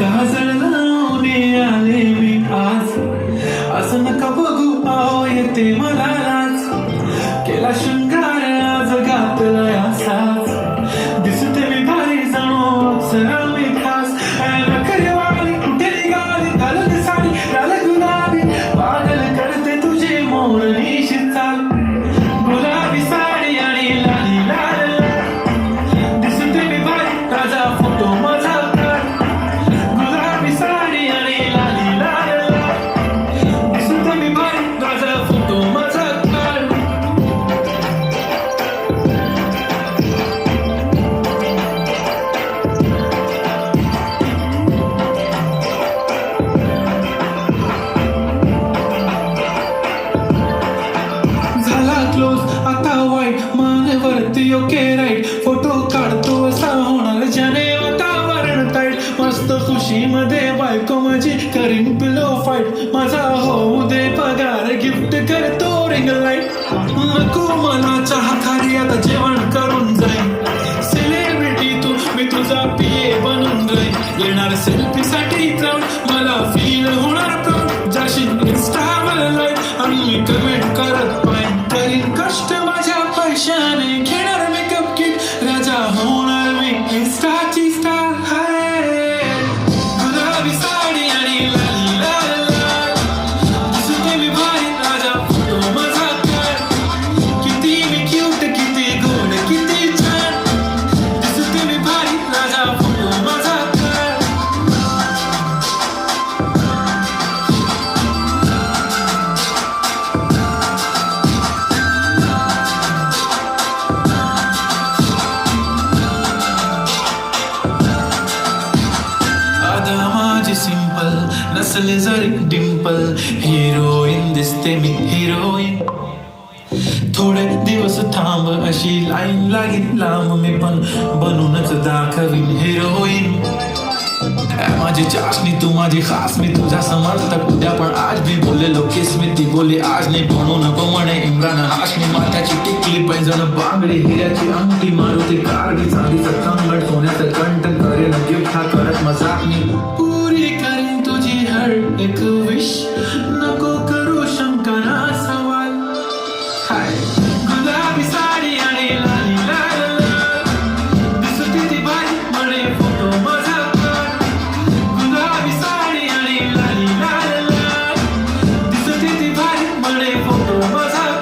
काजळ लावून आले मी आज. असं नका बघू पाव येते मला लाज केला शृंगार ओके राईट. फोटो काढतो असा होणार ज्याने वातावरण टाईट मस्त खुशीमध्ये बायको माझी करीन पिलो फाईट माझा होऊ दे पगार गिफ्ट करतो रिंग लाइट नको मला चहा खाली आता जेवण करून जाईन. सेलिब्रिटी तू मी तुझा पिये बनून जाईन येणार सेल्फी साठी मला फील होणार आता माझी सिंपल नसले जरी डिंपल. हिरोईन दिसते मी हिरोईन थोडे दिवस थांब अशी लाईन लागेल लांब. मी पण बनूनच दाखवीन हिरोईन माझी चाशनी तू माझी खास मी तुझा समर्थक. उद्या पण आज मी बोललेलो किस मी ती बोली आज नाही म्हणू नको म्हणे इम्रान. हाशमी माथ्याची टिकली पैजण बांगडी हिऱ्याची अंगठी मारुती कारगी चांदीचं कंगड सोन्याचं कंठ Mas